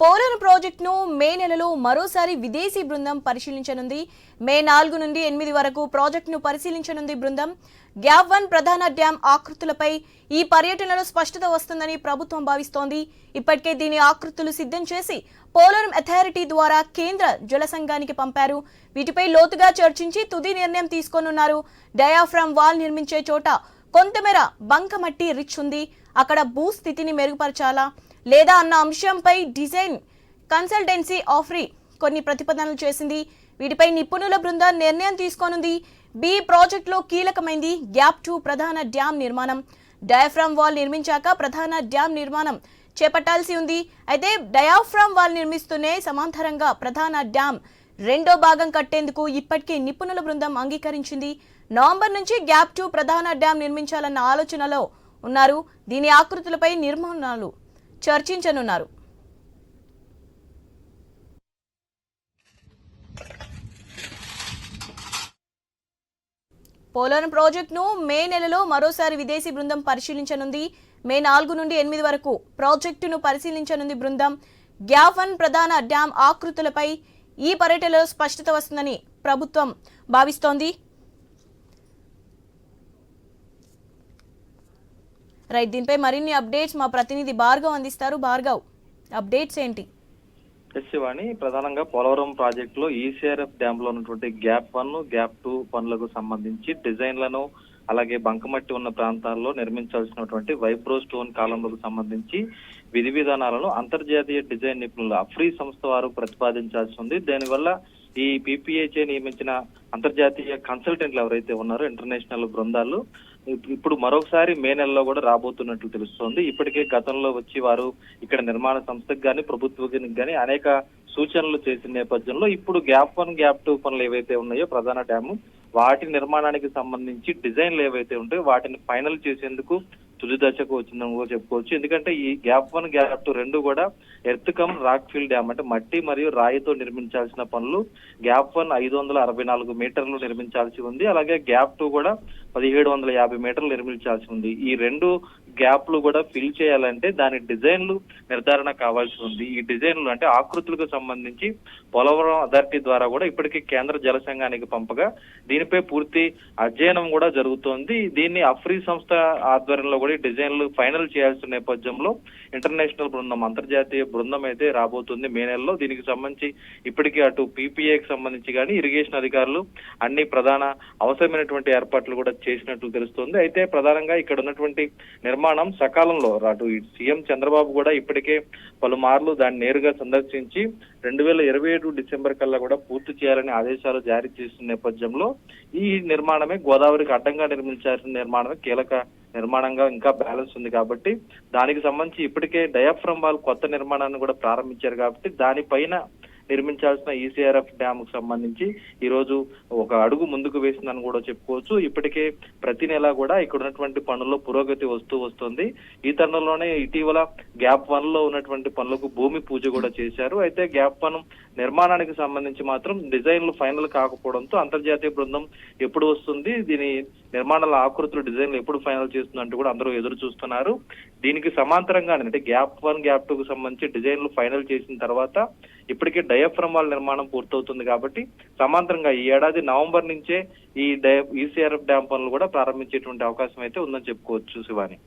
పోలవరం ప్రాజెక్టును మే నెలలో మరోసారి విదేశీ బృందం పరిశీలించనుంది. మే నాలుగు నుండి ఎనిమిది వరకు ప్రాజెక్టును పరిశీలించనుంది బృందం. గ్యాప్ వన్ ప్రధాన డ్యాం ఆకృతులపై ఈ పర్యటనలో స్పష్టత వస్తుందని ప్రభుత్వం భావిస్తోంది. ఇప్పటికే దీని ఆకృతులు సిద్ధం చేసి పోలవరం అథారిటీ ద్వారా కేంద్ర జల సంఘానికి పంపారు. వీటిపై లోతుగా చర్చించి తుది నిర్ణయం తీసుకోనున్నారు. డయాఫ్రామ్ వాల్ నిర్మించే చోట కొంతమేర బంకమట్టి రిచ్ ఉంది. అక్కడ భూస్థితిని మెరుగుపరచాలా? లేదా అన్న అంశంపై డిజైన్ కన్సల్టెన్సీ ఆఫ్రీ కొన్ని ప్రతిపాదనలు చేసింది. వీటిపై నిపుణుల బృందం నిర్ణయం తీసుకోనుంది. బి ప్రాజెక్టులో కీలకమైంది. గ్యాప్ టూ ప్రధాన డ్యామ్ నిర్మాణం. డయాఫ్రామ్ వాల్ నిర్మించాక ప్రధాన డ్యామ్ నిర్మాణం చేపట్టాల్సి ఉంది. అయితే డయాఫ్రామ్ వాల్ నిర్మిస్తూనే సమాంతరంగా ప్రధాన డ్యామ్ రెండో భాగం కట్టేందుకు ఇప్పటికే నిపుణుల బృందం అంగీకరించింది. నవంబర్ నుంచి గ్యాప్ టూ ప్రధాన డ్యామ్ నిర్మించాలన్న ఆలోచనలో ఉన్నారు. దీని ఆకృతులపై నిర్మాణాలు చర్చించనున్నారు. పోలవరం ప్రాజెక్టును మే నెలలో మరోసారి విదేశీ బృందం పరిశీలించనుంది. మే నాలుగు నుండి ఎనిమిది వరకు ప్రాజెక్టును పరిశీలించనుంది బృందం. గ్యాఫన్ ప్రధాన డ్యాం ఆకృతులపై ఈ పర్యటనలో స్పష్టత వస్తుందని ప్రభుత్వం భావిస్తోంది. రైట్ దీనిపై మరిన్ని అప్డేట్స్ మా ప్రతినిధి భార్గవ్ అందిస్తారు. భార్గవ్ అప్డేట్స్ ఏంటి? ఎస్ శివాణి ప్రధానంగా పోలవరం ప్రాజెక్ట్లో ఈసీఆర్ఎఫ్ డ్యామ్లో ఉన్నటువంటి గ్యాప్ వన్ గ్యాప్ టూ పనులకు సంబంధించి డిజైన్లను అలాగే బంకమట్టి ఉన్న ప్రాంతాల్లో నిర్మించాల్సినటువంటి వైబ్రో స్టోన్ కాలంలకు సంబంధించి విధి విధానాలను అంతర్జాతీయ డిజైన్ నిపుణులు అఫ్రీ సంస్థ వారు ప్రతిపాదించాల్సి ఉంది. దానివల్ల ఈ పీపీహెచ్ఏ నియమించిన అంతర్జాతీయ కన్సల్టెంట్లు ఎవరైతే ఉన్నారో ఇంటర్నేషనల్ బృందాలు ఇప్పుడు మరొకసారి మే నెలలో కూడా రాబోతున్నట్లు తెలుస్తోంది. ఇప్పటికే గతంలో వచ్చి వారు ఇక్కడ నిర్మాణ సంస్థకు కానీ ప్రభుత్వానికి కానీ అనేక సూచనలు చేసిన నేపథ్యంలో ఇప్పుడు గ్యాప్ వన్ గ్యాప్ టూ పనులు ఏవైతే ఉన్నాయో ప్రధాన డ్యాము వాటి నిర్మాణానికి సంబంధించి డిజైన్లు ఏవైతే ఉంటాయో వాటిని ఫైనల్ చేసేందుకు తుది దశకు వచ్చిందని కూడా చెప్పుకోవచ్చు. ఎందుకంటే ఈ గ్యాప్ వన్ గ్యాప్ టూ రెండు కూడా earth cum rock field dam అంటే మట్టి మరియు రాయితో నిర్మించాల్సిన పనులు. గ్యాప్ వన్ ఐదు వందల అరవై నాలుగు మీటర్లు నిర్మించాల్సి ఉంది. అలాగే గ్యాప్ టూ కూడా పదిహేడు వందల యాభై మీటర్లు నిర్మించాల్సి ఉంది. ఈ రెండు గ్యాప్లు కూడా ఫిల్ చేయాలంటే దాని డిజైన్లు నిర్ధారణ కావాల్సి ఉంది. ఈ డిజైన్లు అంటే ఆకృతులకు సంబంధించి పోలవరం అథారిటీ ద్వారా కూడా ఇప్పటికీ కేంద్ర జల సంఘానికి పంపగా దీనిపై పూర్తి అధ్యయనం కూడా జరుగుతోంది. దీన్ని అఫ్రీ సంస్థ ఆధ్వర్యంలో కూడా ఈ డిజైన్లు ఫైనల్ చేయాల్సిన నేపథ్యంలో ఇంటర్నేషనల్ బృందం అంతర్జాతీయ బృందం అయితే రాబోతుంది మే నెలలో. దీనికి సంబంధించి ఇప్పటికీ అటు పీపీఏకి సంబంధించి కానీ ఇరిగేషన్ అధికారులు అన్ని ప్రధాన అవసరమైనటువంటి ఏర్పాట్లు కూడా చేసినట్లు తెలుస్తోంది. అయితే ప్రధానంగా ఇక్కడ ఉన్నటువంటి నిర్మాణం నిర్మాణం సకాలంలో అటు సీఎం చంద్రబాబు కూడా ఇప్పటికే పలుమార్లు దాన్ని నేరుగా సందర్శించి రెండు వేల ఇరవై ఏడు డిసెంబర్ కల్లా కూడా పూర్తి చేయాలని ఆదేశాలు జారీ చేసిన నేపథ్యంలో ఈ నిర్మాణమే గోదావరికి అడ్డంగా నిర్మించాల్సిన నిర్మాణమే కీలక నిర్మాణంగా ఇంకా బ్యాలెన్స్ ఉంది కాబట్టి దానికి సంబంధించి ఇప్పటికే డయాఫ్రమ్ వాల్ కొత్త నిర్మాణాన్ని కూడా ప్రారంభించారు కాబట్టి దానిపైన నిర్మించాల్సిన ఈసీఆర్ఎఫ్ డ్యామ్కు సంబంధించి ఈ రోజు ఒక అడుగు ముందుకు వేసిందని కూడా చెప్పుకోవచ్చు. ఇప్పటికే ప్రతి నెల కూడా ఇక్కడ ఉన్నటువంటి పనుల్లో పురోగతి వస్తూ వస్తుంది. ఈ తరుణంలోనే ఇటీవల గ్యాప్ వన్లో ఉన్నటువంటి పనులకు భూమి పూజ కూడా చేశారు. అయితే గ్యాప్ వన్ నిర్మాణానికి సంబంధించి మాత్రం డిజైన్లు ఫైనల్ కాకపోవడంతో అంతర్జాతీయ బృందం ఎప్పుడు వస్తుంది? దీని నిర్మాణాల ఆకృతులు డిజైన్లు ఎప్పుడు ఫైనల్ చేస్తుందంటూ కూడా అందరూ ఎదురు చూస్తున్నారు. దీనికి సమాంతరంగా అంటే గ్యాప్ వన్ గ్యాప్ టూ కు సంబంధించి డిజైన్లు ఫైనల్ చేసిన తర్వాత ఇప్పటికే డయాఫ్రమ్ వాల్ నిర్మాణం పూర్తవుతుంది కాబట్టి సమాంతరంగా ఈ ఏడాది నవంబర్ నుంచే ఈ ఈసీఆర్ఎఫ్ డ్యామ్ పనులు కూడా ప్రారంభించేటువంటి అవకాశం అయితే ఉందని చెప్పుకోవచ్చు శివాని.